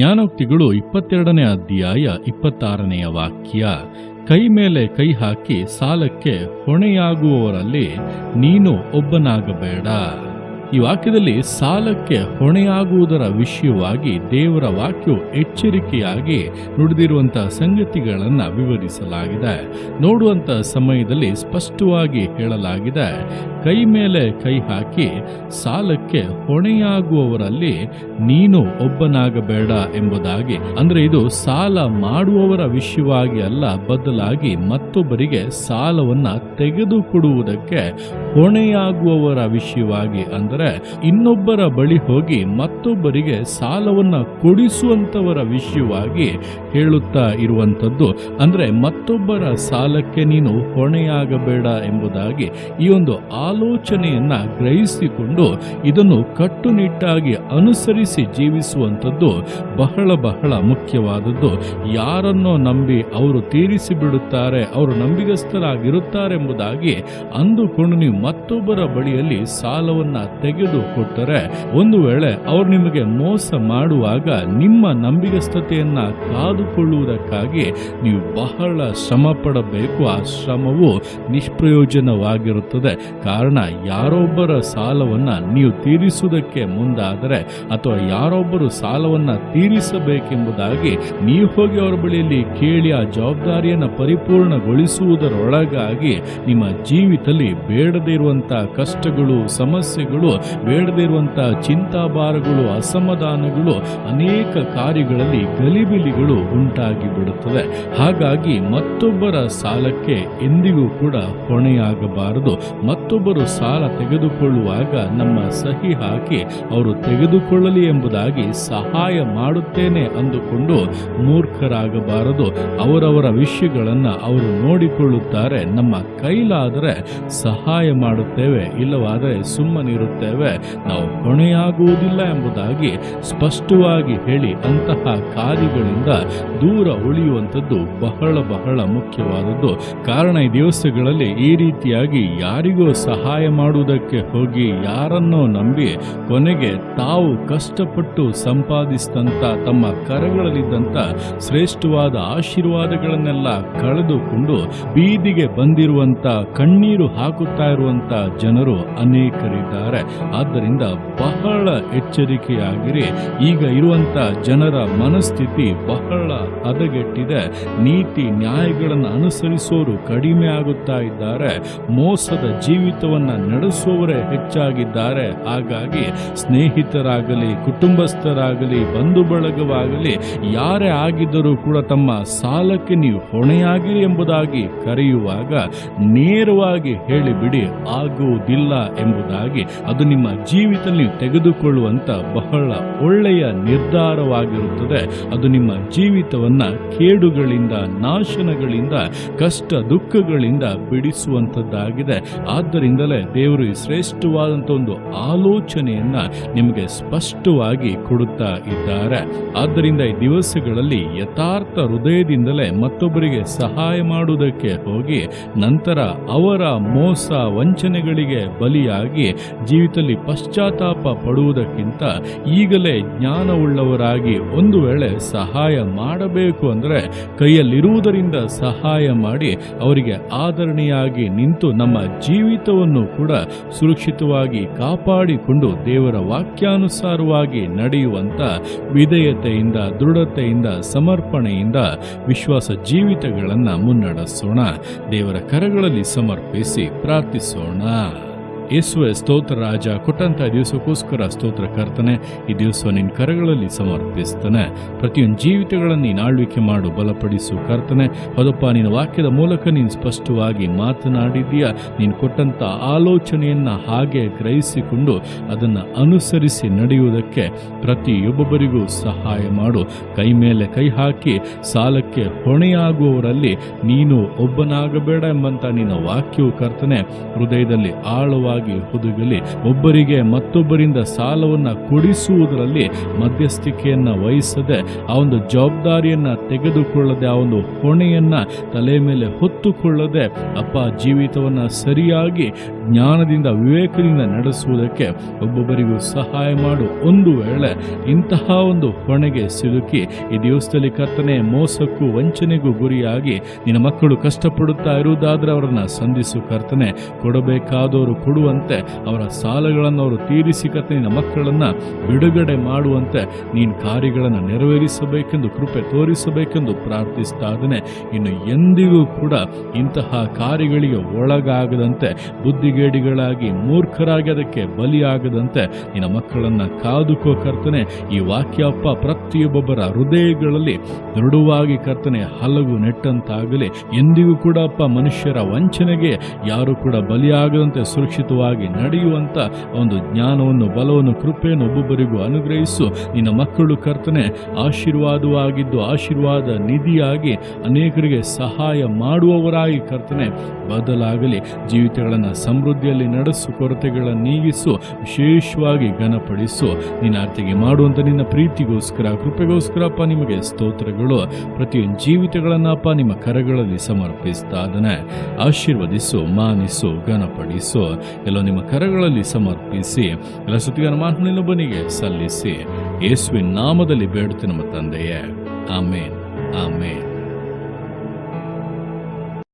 ಜ್ಞಾನೋಕ್ತಿಗಳು ಇಪ್ಪತ್ತೆರಡನೇ ಅಧ್ಯಾಯ ಇಪ್ಪತ್ತಾರನೆಯ ವಾಕ್ಯ ಕೈ ಮೇಲೆ ಕೈ ಹಾಕಿ ಸಾಲಕ್ಕೆ ಹೊಣೆಯಾಗುವವರಲ್ಲಿ ನೀನು ಒಬ್ಬನಾಗಬೇಡ. ಈ ವಾಕ್ಯದಲ್ಲಿ ಸಾಲಕ್ಕೆ ಹೊಣೆಯಾಗುವುದರ ವಿಷಯವಾಗಿ ದೇವರ ವಾಕ್ಯವು ಎಚ್ಚರಿಕೆಯಾಗಿ ನುಡಿದಿರುವಂತಹ ಸಂಗತಿಗಳನ್ನು ವಿವರಿಸಲಾಗಿದೆ. ನೋಡುವಂತ ಸಮಯದಲ್ಲಿ ಸ್ಪಷ್ಟವಾಗಿ ಹೇಳಲಾಗಿದೆ, ಕೈ ಮೇಲೆ ಕೈ ಹಾಕಿ ಸಾಲಕ್ಕೆ ಹೊಣೆಯಾಗುವವರಲ್ಲಿ ನೀನು ಒಬ್ಬನಾಗಬೇಡ ಎಂಬುದಾಗಿ, ಅಂದ್ರೆ ಇದು ಸಾಲ ಮಾಡುವವರ ವಿಷಯವಾಗಿ ಅಲ್ಲ, ಬದಲಾಗಿ ಮತ್ತೊಬ್ಬರಿಗೆ ಸಾಲವನ್ನ ತೆಗೆದುಕೊಡುವುದಕ್ಕೆ ಹೊಣೆಯಾಗುವವರ ವಿಷಯವಾಗಿ, ಅಂದರೆ ಇನ್ನೊಬ್ಬರ ಬಳಿ ಹೋಗಿ ಮತ್ತೊಬ್ಬರಿಗೆ ಸಾಲವನ್ನ ಕೊಡಿಸುವಂತವರ ವಿಷಯವಾಗಿ ಹೇಳುತ್ತಾ ಇರುವಂತದ್ದು ಅಂದ್ರೆ ಮತ್ತೊಬ್ಬರ ಸಾಲಕ್ಕೆ ನೀನು ಹೊಣೆಯಾಗಬೇಡ ಎಂಬುದಾಗಿ ಈ ಒಂದು ಆಲೋಚನೆಯನ್ನ ಗ್ರಹಿಸಿಕೊಂಡು ಇದನ್ನು ಕಟ್ಟುನಿಟ್ಟಾಗಿ ಅನುಸರಿಸಿ ಜೀವಿಸುವಂಥದ್ದು ಬಹಳ ಬಹಳ ಮುಖ್ಯವಾದದ್ದು. ಯಾರನ್ನೋ ನಂಬಿ ಅವರು ತೀರಿಸಿ ಬಿಡುತ್ತಾರೆ ಅವರು ನಂಬಿಗಸ್ತರಾಗಿರುತ್ತಾರೆ ಎಂಬುದಾಗಿ ಅಂದುಕೊಂಡು ನೀವು ಮತ್ತೊಬ್ಬರ ಬಳಿಯಲ್ಲಿ ಸಾಲವನ್ನ ಕೊಟ್ಟರೆ, ಒಂದು ವೇಳೆ ಅವರು ನಿಮಗೆ ಮೋಸ ಮಾಡುವಾಗ ನಿಮ್ಮ ನಂಬಿಗಸ್ತತೆಯನ್ನ ಕಾದುಕೊಳ್ಳುವುದಕ್ಕಾಗಿ ನೀವು ಬಹಳ ಶ್ರಮ ಪಡಬೇಕು ಆ ಶ್ರಮವು ನಿಷ್ಪ್ರಯೋಜನವಾಗಿರುತ್ತದೆ. ಕಾರಣ ಯಾರೊಬ್ಬರ ಸಾಲವನ್ನ ನೀವು ತೀರಿಸುವುದಕ್ಕೆ ಮುಂದಾದರೆ ಅಥವಾ ಯಾರೊಬ್ಬರು ಸಾಲವನ್ನ ತೀರಿಸಬೇಕೆಂಬುದಾಗಿ ನೀವು ಹೋಗಿ ಅವರ ಬಳಿಯಲ್ಲಿ ಕೇಳಿ ಆ ಜವಾಬ್ದಾರಿಯನ್ನು ಪರಿಪೂರ್ಣಗೊಳಿಸುವುದರೊಳಗಾಗಿ ನಿಮ್ಮ ಜೀವಿತದಲ್ಲಿ ಬೇಡದೇ ಇರುವಂತಹ ಕಷ್ಟಗಳು, ಸಮಸ್ಯೆಗಳು ಬೇಡದೇ ಇರುವಂತಹ ಚಿಂತಾಭಾರಗಳು, ಅಸಮಾಧಾನಗಳು, ಅನೇಕ ಕಾರ್ಯಗಳಲ್ಲಿ ಗಲಿಬಿಲಿಗಳು ಉಂಟಾಗಿ ಬಿಡುತ್ತದೆ ಹಾಗಾಗಿ ಮತ್ತೊಬ್ಬರ ಸಾಲಕ್ಕೆ ಎಂದಿಗೂ ಕೂಡ ಹೊಣೆಯಾಗಬಾರದು. ಮತ್ತೊಬ್ಬರು ಸಾಲ ತೆಗೆದುಕೊಳ್ಳುವಾಗ ನಮ್ಮ ಸಹಿ ಹಾಕಿ ಅವರು ತೆಗೆದುಕೊಳ್ಳಲಿ ಎಂಬುದಾಗಿ ಸಹಾಯ ಮಾಡುತ್ತೇನೆ ಅಂದುಕೊಂಡು ಮೂರ್ಖರಾಗಬಾರದು. ಅವರವರ ವಿಷಯಗಳನ್ನ ಅವರು ನೋಡಿಕೊಳ್ಳುತ್ತಾರೆ. ನಮ್ಮ ಕೈಲಾದರೆ ಸಹಾಯ ಮಾಡುತ್ತೇವೆ, ಇಲ್ಲವಾದರೆ ಸುಮ್ಮನಿರುತ್ತೇವೆ ನಾವು ಹೊಣೆಯಾಗುವುದಿಲ್ಲ ಎಂಬುದಾಗಿ ಸ್ಪಷ್ಟವಾಗಿ ಹೇಳಿ ಅಂತಹ ಕಾರ್ಯಗಳಿಂದ ದೂರ ಉಳಿಯುವಂಥದ್ದು ಬಹಳ ಬಹಳ ಮುಖ್ಯವಾದದ್ದು. ಕಾರಣ ಈ ದಿವಸಗಳಲ್ಲಿ ಈ ರೀತಿಯಾಗಿ ಯಾರಿಗೂ ಸಹಾಯ ಮಾಡುವುದಕ್ಕೆ ಹೋಗಿ ಯಾರನ್ನೋ ನಂಬಿ ಕೊನೆಗೆ ತಾವು ಕಷ್ಟಪಟ್ಟು ಸಂಪಾದಿಸಿದಂಥ ತಮ್ಮ ಕರಗಳಲ್ಲಿದ್ದಂಥ ಶ್ರೇಷ್ಠವಾದ ಆಶೀರ್ವಾದಗಳನ್ನೆಲ್ಲ ಕಳೆದುಕೊಂಡು ಬೀದಿಗೆ ಬಂದಿರುವಂಥ ಕಣ್ಣೀರು ಹಾಕುತ್ತಾ ಇರುವಂಥ ಜನರು ಅನೇಕರಿದ್ದಾರೆ. ಆದ್ದರಿಂದ ಬಹಳ ಎಚ್ಚರಿಕೆಯಾಗಿರಿ. ಈಗ ಇರುವಂತ ಜನರ ಮನಸ್ಥಿತಿ ಬಹಳ ಹದಗೆಟ್ಟಿದೆ. ನೀತಿ ನ್ಯಾಯಗಳನ್ನು ಅನುಸರಿಸೋರು ಕಡಿಮೆ ಆಗುತ್ತಾ ಇದ್ದಾರೆ. ಮೋಸದ ಜೀವಿತವನ್ನ ನಡೆಸುವವರೇ ಹೆಚ್ಚಾಗಿದ್ದಾರೆ. ಹಾಗಾಗಿ ಸ್ನೇಹಿತರಾಗಲಿ, ಕುಟುಂಬಸ್ಥರಾಗಲಿ, ಬಂಧು ಬಳಗವಾಗಲಿ, ಯಾರೇ ಆಗಿದ್ದರೂ ಕೂಡ ತಮ್ಮ ಸಾಲಕ್ಕೆ ನೀವು ಹೊಣೆಯಾಗಿರಿ ಎಂಬುದಾಗಿ ಕರೆಯುವಾಗ ನೇರವಾಗಿ ಹೇಳಿಬಿಡಿ, ಆಗುವುದಿಲ್ಲ ಎಂಬುದಾಗಿ. ಅದು ನಿಮ್ಮ ಜೀವಿತದಲ್ಲಿ ನೀವು ತೆಗೆದುಕೊಳ್ಳುವಂತ ಬಹಳ ಒಳ್ಳೆಯ ನಿರ್ಧಾರವಾಗಿರುತ್ತದೆ. ಅದು ನಿಮ್ಮ ಜೀವಿತವನ್ನ ಕೇಡುಗಳಿಂದ, ನಾಶನಗಳಿಂದ, ಕಷ್ಟ ದುಃಖಗಳಿಂದ ಬಿಡಿಸುವಂತದ್ದಾಗಿದೆ ಆದ್ದರಿಂದಲೇ ದೇವರು ಈ ಶ್ರೇಷ್ಠವಾದಂತ ಒಂದು ಆಲೋಚನೆಯನ್ನ ನಿಮಗೆ ಸ್ಪಷ್ಟವಾಗಿ ಕೊಡುತ್ತಾ ಇದ್ದಾರೆ. ಆದ್ದರಿಂದ ಈ ದಿವಸಗಳಲ್ಲಿ ಯಥಾರ್ಥ ಹೃದಯದಿಂದಲೇ ಮತ್ತೊಬ್ಬರಿಗೆ ಸಹಾಯ ಮಾಡುವುದಕ್ಕೆ ಹೋಗಿ, ನಂತರ ಅವರ ಮೋಸ ವಂಚನೆಗಳಿಗೆ ಬಲಿಯಾಗಿ ಜೀವಿತದಲ್ಲಿ ಪಶ್ಚಾತ್ತಾಪ ಪಡುವುದಕ್ಕಿಂತ ಈಗಲೇ ಜ್ಞಾನವುಳ್ಳವರಾಗಿ ಒಂದು ವೇಳೆ ಸಹಾಯ ಮಾಡಬೇಕು ಅಂದರೆ ಕೈಯಲ್ಲಿರುವುದರಿಂದ ಸಹಾಯ ಮಾಡಿ ಅವರಿಗೆ ಆಧರಣೆಯಾಗಿ ನಿಂತು ನಮ್ಮ ಜೀವಿತವನ್ನು ಕೂಡ ಸುರಕ್ಷಿತವಾಗಿ ಕಾಪಾಡಿಕೊಂಡು ದೇವರ ವಾಕ್ಯಾನುಸಾರವಾಗಿ ನಡೆಯುವಂಥ ವಿಧೇಯತೆಯಿಂದ, ದೃಢತೆಯಿಂದ, ಸಮರ್ಪಣೆಯಿಂದ ವಿಶ್ವಾಸ ಜೀವಿತಗಳನ್ನು ಮುನ್ನಡೆಸೋಣ. ದೇವರ ಕರಗಳಲ್ಲಿ ಸಮರ್ಪಿಸಿ ಪ್ರಾರ್ಥಿಸೋಣ. ಯೇಸುವೆ ಸ್ತೋತ್ರ ರಾಜ, ಕೊಟ್ಟಂತ ದಿವಸಕ್ಕೋಸ್ಕರ ಸ್ತೋತ್ರ ಕರ್ತನೆ, ಈ ದಿವಸ ನಿನ್ನ ಕರಗಳಲ್ಲಿ ಸಮರ್ಪಿಸ್ತಾನೆ. ಪ್ರತಿಯೊಂದು ಜೀವಿತಗಳನ್ನು ನೀನು ಆಳ್ವಿಕೆ ಮಾಡು, ಬಲಪಡಿಸು ಕರ್ತನೆ. ಹೌದಪ್ಪ, ನಿನ್ನ ವಾಕ್ಯದ ಮೂಲಕ ನೀನು ಸ್ಪಷ್ಟವಾಗಿ ಮಾತನಾಡಿದೀಯ ನೀನು ಕೊಟ್ಟಂತ ಆಲೋಚನೆಯನ್ನ ಹಾಗೆ ಗ್ರಹಿಸಿಕೊಂಡು ಅದನ್ನು ಅನುಸರಿಸಿ ನಡೆಯುವುದಕ್ಕೆ ಪ್ರತಿಯೊಬ್ಬೊಬ್ಬರಿಗೂ ಸಹಾಯ ಮಾಡು. ಕೈ ಮೇಲೆ ಕೈ ಹಾಕಿ ಸಾಲಕ್ಕೆ ಹೊಣೆಯಾಗುವವರಲ್ಲಿ ನೀನು ಒಬ್ಬನಾಗಬೇಡ ಎಂಬಂತ ನಿನ್ನ ವಾಕ್ಯವು ಕರ್ತನೆ, ಹೃದಯದಲ್ಲಿ ಆಳವಾಗಿ ಧಾರಾಳವಾಗಿ ಹುದುಗಲಿ. ಒಬ್ಬರಿಗೆ ಮತ್ತೊಬ್ಬರಿಂದ ಸಾಲವನ್ನು ಕೊಡಿಸುವುದರಲ್ಲಿ ಮಧ್ಯಸ್ಥಿಕೆಯನ್ನ ವಹಿಸದೆ ಆ ಒಂದು ಜವಾಬ್ದಾರಿಯನ್ನ ತೆಗೆದುಕೊಳ್ಳದೆ, ಆ ಒಂದು ಹೊಣೆಯನ್ನ ತಲೆ ಮೇಲೆ ಹೊತ್ತುಕೊಳ್ಳದೆ ಅಪ್ಪ ಜೀವಿತವನ್ನ ಸರಿಯಾಗಿ ಜ್ಞಾನದಿಂದ, ವಿವೇಕದಿಂದ ನಡೆಸುವುದಕ್ಕೆ ಒಬ್ಬೊಬ್ಬರಿಗೂ ಸಹಾಯ ಮಾಡು. ಒಂದು ವೇಳೆ ಇಂತಹ ಒಂದು ಹೊಣೆಗೆ ಸಿಲುಕಿ ಈ ದಿವಸದಲ್ಲಿ ಕರ್ತನೆ ಮೋಸಕ್ಕೂ ವಂಚನೆಗೂ ಗುರಿಯಾಗಿ ನಿನ್ನ ಮಕ್ಕಳು ಕಷ್ಟಪಡುತ್ತಾ ಇರುವುದಾದ್ರೆ ಅವರನ್ನ ಸಂಧಿಸು ಕರ್ತನೆ. ಕೊಡಬೇಕಾದವರು ಕೊಡುವಂತೆ ಅವರ ಸಾಲಗಳನ್ನು ಅವರು ತೀರಿಸಿ ಕರ್ತನೆ ನಿನ್ನ ಮಕ್ಕಳನ್ನು ಬಿಡುಗಡೆ ಮಾಡುವಂತೆ ನೀನು ಕಾರ್ಯಗಳನ್ನು ನೆರವೇರಿಸಬೇಕೆಂದು, ಕೃಪೆ ತೋರಿಸಬೇಕೆಂದು ಪ್ರಾರ್ಥಿಸ್ತಾ ಇನ್ನು ಎಂದಿಗೂ ಕೂಡ ಇಂತಹ ಕಾರ್ಯಗಳಿಗೆ ಒಳಗಾಗದಂತೆ, ಬುದ್ಧಿಗೇಡಿಗಳಾಗಿ ಮೂರ್ಖರಾಗಿ ಅದಕ್ಕೆ ಬಲಿಯಾಗದಂತೆ ನಿನ್ನ ಮಕ್ಕಳನ್ನ ಕಾದುಕೋ ಕರ್ತನೆ. ಈ ವಾಕ್ಯಪ್ಪ ಪ್ರತಿಯೊಬ್ಬೊಬ್ಬರ ಹೃದಯಗಳಲ್ಲಿ ದೃಢವಾಗಿ ಕರ್ತನೆ ಹಲವು ನೆಟ್ಟಂತಾಗಲಿ. ಎಂದಿಗೂ ಕೂಡ ಅಪ್ಪ ಮನುಷ್ಯರ ವಂಚನೆಗೆ ಯಾರು ಕೂಡ ಬಲಿಯಾಗದಂತೆ ಸುರಕ್ಷಿತವಾಗಿ ನಡೆಯುವಂತ ಒಂದು ಜ್ಞಾನವನ್ನು, ಬಲವನ್ನು, ಕೃಪೆಯನ್ನು ಒಬ್ಬೊಬ್ಬರಿಗೂ ಅನುಗ್ರಹಿಸು. ನಿನ್ನ ಮಕ್ಕಳು ಕರ್ತನೆ, ಆಶೀರ್ವಾದವಾಗಿದ್ದು ಆಶೀರ್ವಾದ ನಿಧಿಯಾಗಿ ಅನೇಕರಿಗೆ ಸಹಾಯ ಮಾಡುವವರಾಗಿ ಕರ್ತನೆ, ಬದಲಾಗಲಿ. ಜೀವಿತಗಳನ್ನು ಸಮೃದ್ಧಿಯಲ್ಲಿ ನಡೆಸು, ಕೊರತೆಗಳನ್ನು ನೀಗಿಸು, ವಿಶೇಷವಾಗಿ ಘನಪಡಿಸು. ನಿನ್ನ ಅರ್ಥಿಗೆ ಮಾಡುವಂಥ ನಿನ್ನ ಪ್ರೀತಿಗೋಸ್ಕರ ಕೃಪೆಗೋಸ್ಕರಪ್ಪ ನಿಮಗೆ ಸ್ತೋತ್ರಗಳು. ಪ್ರತಿಯೊಂದು ಜೀವಿತಗಳನ್ನಪ್ಪ ನಿಮ್ಮ ಕರಗಳಲ್ಲಿ ಸಮರ್ಪಿಸ್ತಾ ಅದನ್ನೇ ಆಶೀರ್ವದಿಸು, ಮಾನಿಸು, ಘನಪಡಿಸು. ಎಲ್ಲ ನಿಮ್ಮ ಕರಗಳಲ್ಲಿ ಸಮರ್ಪಿಸಿ, ಎಲ್ಲ ಸುತ್ತಿಗನ ಬನಿಗೆ ಸಲ್ಲಿಸಿ. ಯೇಸುವಿನ ನಾಮದಲ್ಲಿ ಬೇಡುತ್ತೆ ನಮ್ಮ ತಂದೆಯೇ. ಆಮೇನ್. ಆಮೇನ್.